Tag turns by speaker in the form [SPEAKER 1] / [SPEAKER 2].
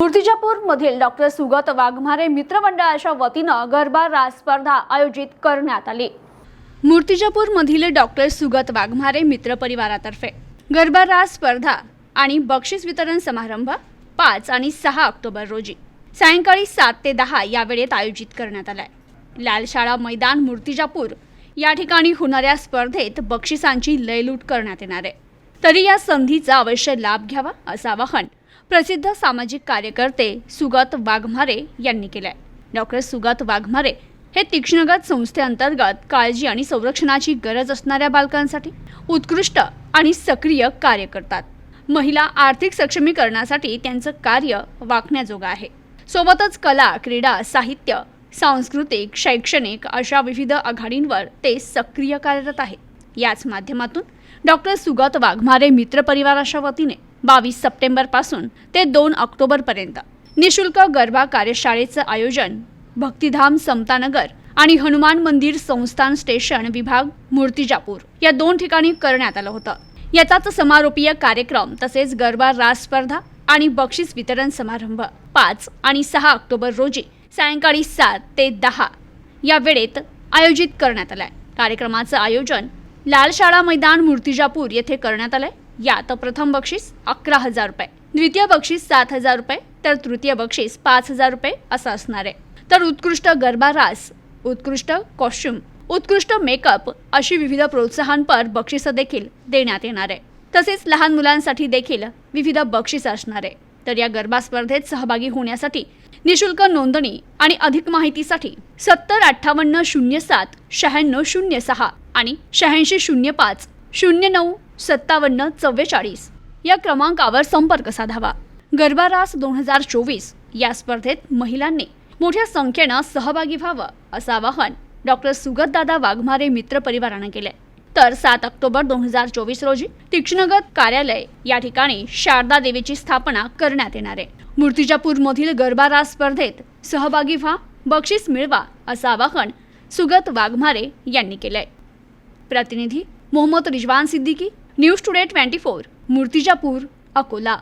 [SPEAKER 1] मूर्तिजापूर मधील डॉक्टर सुगत वाघमारे मित्रमंडळाच्या वतीनं गरबा रास स्पर्धा आयोजित करण्यात आली. मूर्तिजापूर मधील डॉक्टर सुगत वाघमारे मित्र परिवारातर्फे गरबा रास स्पर्धा आणि बक्षीस वितरण समारंभ पाच आणि सहा ऑक्टोबर रोजी सायंकाळी सात ते दहा या वेळेत आयोजित करण्यात आलाय. लालशाळा मैदान मूर्तिजापूर या ठिकाणी होणाऱ्या स्पर्धेत बक्षिसांची लयलूट करण्यात येणार आहे. तरी या संधीचा अवश्य लाभ घ्यावा असं आवाहन प्रसिद्ध सामाजिक कार्यकर्ते सुगत वाघमारे यांनी केलं आहे डॉक्टर सुगत वाघमारे हे तीक्ष्णगत संस्थेअंतर्गत काळजी आणि संरक्षणाची गरज असणाऱ्या बालकांसाठी उत्कृष्ट आणि सक्रिय कार्य करतात. महिला आर्थिक सक्षमीकरणासाठी त्यांचं कार्य वाकण्याजोगं आहे. सोबतच कला क्रीडा साहित्य सांस्कृतिक शैक्षणिक अशा विविध आघाडींवर ते सक्रिय कार्यरत आहेत याच माध्यमातून डॉक्टर सुगत वाघमारे मित्रपरिवाराच्या वतीने बावीस सप्टेंबरपासून ते दोन ऑक्टोबरपर्यंत. निशुल्क गरबा कार्यशाळेचं आयोजन भक्तिधाम समतानगर आणि हनुमान मंदिर संस्थान स्टेशन विभाग मूर्तिजापूर या दोन ठिकाणी करण्यात आलं होतं. याचाच समारोपीय कार्यक्रम तसेच गरबा रास स्पर्धा आणि बक्षीस वितरण समारंभ पाच आणि सहा ऑक्टोबर रोजी सायंकाळी सात ते दहा या वेळेत आयोजित करण्यात आलाय. कार्यक्रमाचं आयोजन लाल शाळा मैदान मूर्तिजापूर येथे करण्यात आलंय. यात प्रथम बक्षीस अकरा हजार रुपये द्वितीय बक्षीस सात हजार रुपये तर तृतीय बक्षीस पाच हजार रुपये असं असणार आहे. तर उत्कृष्ट गरबा रास उत्कृष्ट कॉस्ट्युम उत्कृष्ट मेकअप अशी विविध प्रोत्साहनपर बक्षिसं देखील देण्यात येणार आहे. तसेच लहान मुलांसाठी देखील विविध बक्षीस असणार आहे. तर या गरबा स्पर्धेत सहभागी होण्यासाठी निशुल्क नोंदणी आणि अधिक माहितीसाठी सत्तर अठ्ठावन्न शून्य सात शहाण्णव शून्य सहा आणि शहाऐंशी शून्य पाच शून्य नऊ सत्तावन्न चव्वेचाळीस या क्रमांकावर संपर्क साधावा. गरबा रास दोन हजार चोवीस या स्पर्धेत महिलांनी मोठ्या संख्येनं सहभागी व्हावं असं आवाहन डॉक्टर सुगतदादा वाघमारे मित्र परिवारानं केलंय. तर सात ऑक्टोबर दोन हजार चोवीस रोजी तीक्ष्णगत कार्यालय या ठिकाणी शारदा देवीची स्थापना करण्यात येणार आहे. मूर्तिजापूरमधील गरबा रास स्पर्धेत सहभागी व्हा बक्षीस मिळवा असं आवाहन सुगत वाघमारे यांनी केलंय. प्रतिनिधी Mohammed Rizwan Siddiqui news today twenty four Murtizapur Akola.